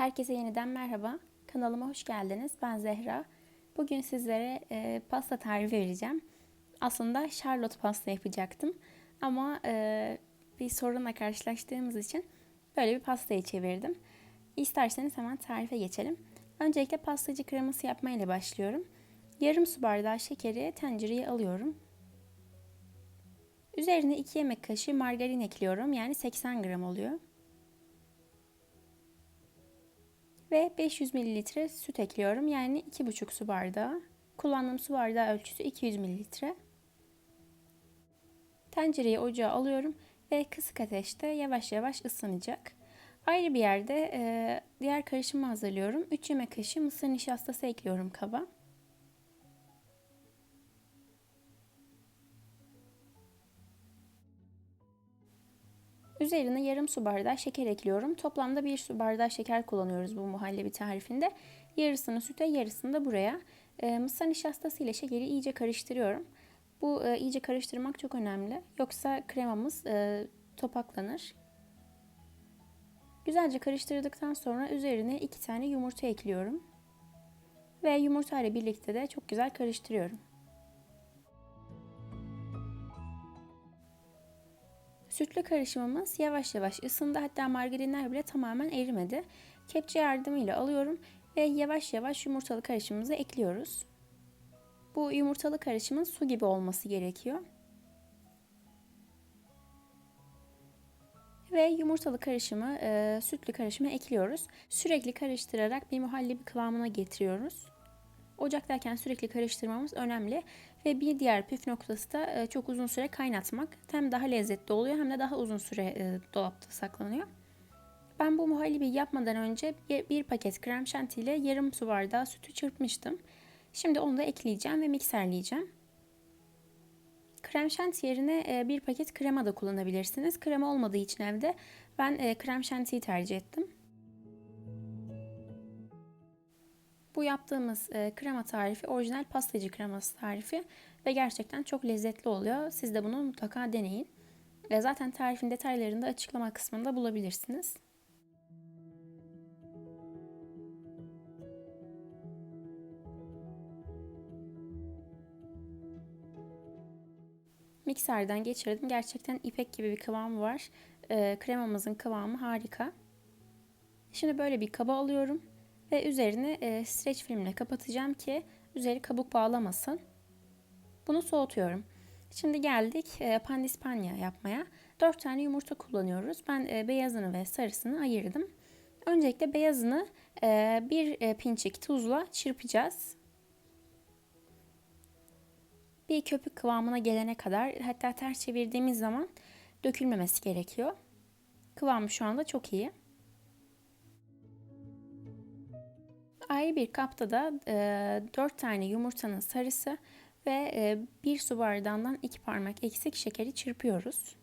Herkese yeniden merhaba. Kanalıma hoş geldiniz. Ben Zehra. Bugün sizlere e, pasta tarifi vereceğim. Aslında Charlotte pasta yapacaktım. Ama e, bir sorunla karşılaştığımız için böyle bir pastayı çevirdim. İsterseniz hemen tarife geçelim. Öncelikle pastacı kreması yapmayla başlıyorum. Yarım su bardağı şekeri tencereye alıyorum. Üzerine 2 yemek kaşığı margarin ekliyorum. Yani 80 gram oluyor. Ve 500 mililitre süt ekliyorum. Yani 2,5 su bardağı. Kullandığım su bardağı ölçüsü 200 mililitre. Tencereyi ocağa alıyorum ve kısık ateşte yavaş yavaş ısınacak. Ayrı bir yerde e, diğer karışımı hazırlıyorum. 3 yemek kaşığı mısır nişastası ekliyorum kaba. Üzerine yarım su bardağı şeker ekliyorum. Toplamda bir su bardağı şeker kullanıyoruz bu muhallebi tarifinde. Yarısını süte, yarısını da buraya. E, mısır nişastası ile şekeri iyice karıştırıyorum. Bu e, iyice karıştırmak çok önemli. Yoksa kremamız e, topaklanır. Güzelce karıştırdıktan sonra üzerine iki tane yumurta ekliyorum. Ve yumurta ile birlikte de çok güzel karıştırıyorum. Sütlü karışımımız yavaş yavaş ısındı. Hatta margarinler bile tamamen erimedi. Kepçe yardımıyla alıyorum ve yavaş yavaş yumurtalı karışımımızı ekliyoruz. Bu yumurtalı karışımın su gibi olması gerekiyor. Ve yumurtalı karışımı, e, sütlü karışımı ekliyoruz. Sürekli karıştırarak bir muhallebi kıvamına getiriyoruz. Ocaktayken sürekli karıştırmamız önemli. Ve bir diğer püf noktası da e, çok uzun süre kaynatmak. Hem daha lezzetli oluyor hem de daha uzun süre e, dolapta saklanıyor. Ben bu muhallebi yapmadan önce bir paket krem şanti ile yarım su bardağı sütü çırpmıştım. Şimdi onu da ekleyeceğim ve mikserleyeceğim. Krem şanti yerine e, bir paket krema da kullanabilirsiniz. Krema olmadığı için evde ben krem şantiyi tercih ettim. Bu yaptığımız e, krema tarifi orijinal pastacı kreması tarifi ve gerçekten çok lezzetli oluyor. Siz de bunu mutlaka deneyin. Ve zaten tarifin detaylarını da açıklama kısmında bulabilirsiniz. Mikserden geçirdim. Gerçekten ipek gibi bir kıvamı var. E, kremamızın kıvamı harika. Şimdi böyle bir kaba alıyorum ve üzerini e, streç filmle kapatacağım ki üzeri kabuk bağlamasın. Bunu soğutuyorum. Şimdi geldik e, pandispanya yapmaya. 4 tane yumurta kullanıyoruz. Ben e, beyazını ve sarısını ayırdım. Öncelikle beyazını e, bir e, pinçik tuzla çırpacağız. Bir köpük kıvamına gelene kadar hatta ters çevirdiğimiz zaman dökülmemesi gerekiyor. Kıvamı şu anda çok iyi. Ayrı bir kapta da e, 4 tane yumurtanın sarısı ve e, 1 su bardağından 2 parmak eksik şekeri çırpıyoruz.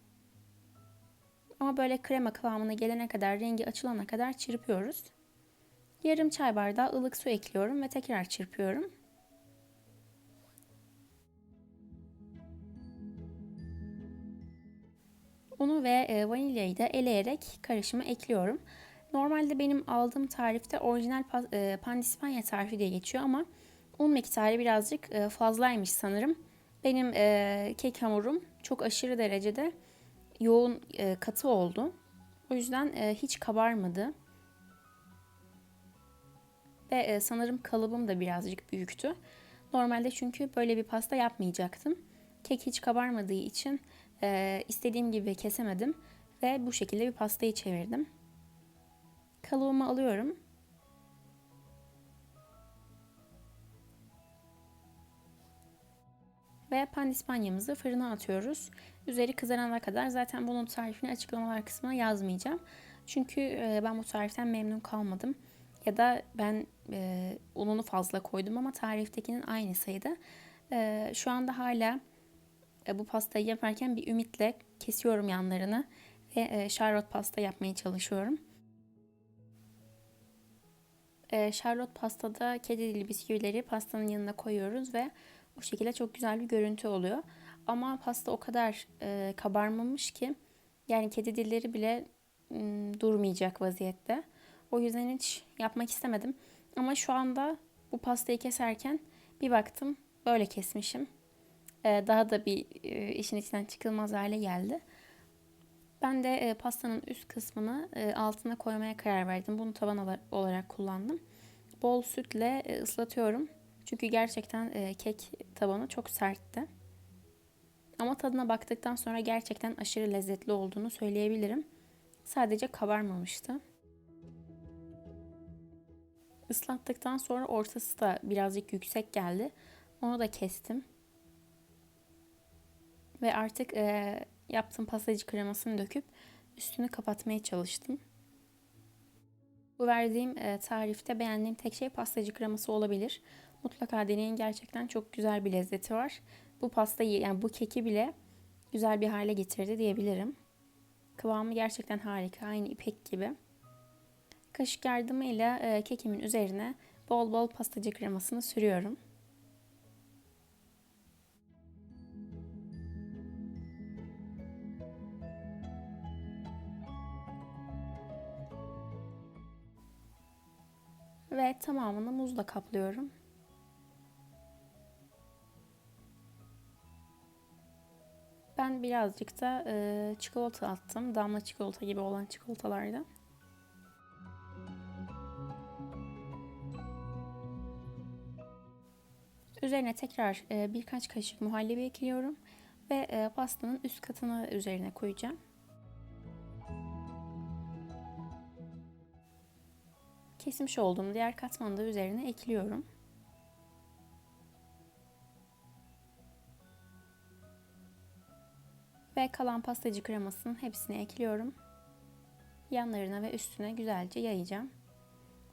Ama böyle krema kıvamına gelene kadar, rengi açılana kadar çırpıyoruz. Yarım çay bardağı ılık su ekliyorum ve tekrar çırpıyorum. Unu ve e, vanilyayı da eleyerek karışıma ekliyorum. Normalde benim aldığım tarifte orijinal e, pandispanya tarifi diye geçiyor ama un miktarı birazcık e, fazlaymış sanırım. Benim e, kek hamurum çok aşırı derecede yoğun katı oldu. O yüzden hiç kabarmadı. Ve sanırım kalıbım da birazcık büyüktü. Normalde çünkü böyle bir pasta yapmayacaktım. Kek hiç kabarmadığı için istediğim gibi kesemedim ve bu şekilde bir pastayı çevirdim. Kalıbımı alıyorum. Ve pandispanyamızı fırına atıyoruz. Üzeri kızarana kadar zaten bunun tarifini açıklamalar kısmına yazmayacağım. Çünkü e, ben bu tariften memnun kalmadım. Ya da ben e, ununu fazla koydum ama tariftekinin aynı sayıda. E, şu anda hala e, bu pastayı yaparken bir ümitle kesiyorum yanlarını ve e, Charlotte pasta yapmaya çalışıyorum. E, Charlotte pastada kedi dili bisküvileri pastanın yanına koyuyoruz ve bu şekilde çok güzel bir görüntü oluyor. Ama pasta o kadar e, kabarmamış ki yani kedi dilleri bile m, durmayacak vaziyette. O yüzden hiç yapmak istemedim. Ama şu anda bu pastayı keserken bir baktım böyle kesmişim. Ee, daha da bir e, işin içinden çıkılmaz hale geldi. Ben de e, pastanın üst kısmını e, altına koymaya karar verdim. Bunu taban olarak kullandım. Bol sütle e, ıslatıyorum. Çünkü gerçekten e, kek tabanı çok sertti. Ama tadına baktıktan sonra gerçekten aşırı lezzetli olduğunu söyleyebilirim. Sadece kabarmamıştı. Islattıktan sonra ortası da birazcık yüksek geldi. Onu da kestim. Ve artık e, yaptığım pastacı kremasını döküp üstünü kapatmaya çalıştım. Bu verdiğim e, tarifte beğendiğim tek şey pastacı kreması olabilir. Mutlaka deneyin gerçekten çok güzel bir lezzeti var. Bu pastayı yani bu keki bile güzel bir hale getirdi diyebilirim. Kıvamı gerçekten harika. Aynı ipek gibi. Kaşık yardımıyla e, kekimin üzerine bol bol pastacı kremasını sürüyorum. Ve tamamını muzla kaplıyorum. Ben birazcık da e, çikolata attım. Damla çikolata gibi olan çikolatalardan. Üzerine tekrar e, birkaç kaşık muhallebi ekliyorum ve e, pastanın üst katını üzerine koyacağım. Kesmiş olduğum diğer katmanı da üzerine ekliyorum. Ve kalan pastacı kremasının hepsini ekliyorum. Yanlarına ve üstüne güzelce yayacağım.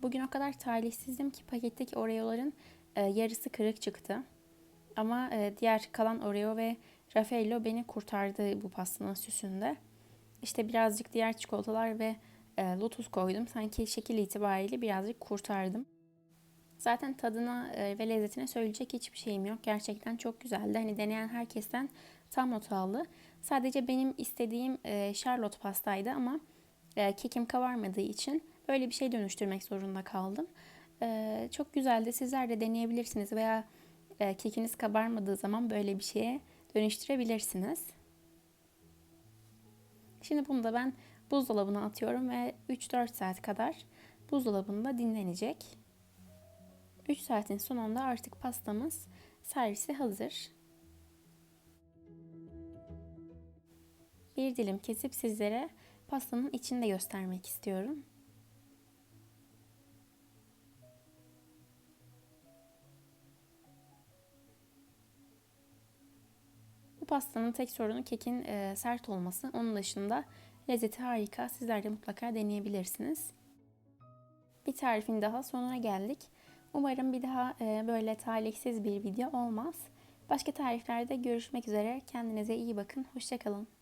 Bugün o kadar talihsizdim ki paketteki Oreo'ların e, yarısı kırık çıktı. Ama e, diğer kalan Oreo ve Raffaello beni kurtardı bu pastanın süsünde. İşte birazcık diğer çikolatalar ve e, lotus koydum. Sanki şekil itibariyle birazcık kurtardım. Zaten tadına e, ve lezzetine söyleyecek hiçbir şeyim yok. Gerçekten çok güzeldi. Hani deneyen herkesten tam not aldı. Sadece benim istediğim e, Charlotte pastaydı ama e, kekim kavarmadığı için böyle bir şey dönüştürmek zorunda kaldım. E, çok güzeldi. Sizler de deneyebilirsiniz veya e, kekiniz kabarmadığı zaman böyle bir şeye dönüştürebilirsiniz. Şimdi bunu da ben buzdolabına atıyorum ve 3-4 saat kadar buzdolabında dinlenecek. 3 saatin sonunda artık pastamız servise hazır. Bir dilim kesip sizlere pastanın içini de göstermek istiyorum. Bu pastanın tek sorunu kekin sert olması. Onun dışında lezzeti harika. Sizler de mutlaka deneyebilirsiniz. Bir tarifin daha sonuna geldik. Umarım bir daha e, böyle talihsiz bir video olmaz. Başka tariflerde görüşmek üzere. Kendinize iyi bakın. Hoşçakalın.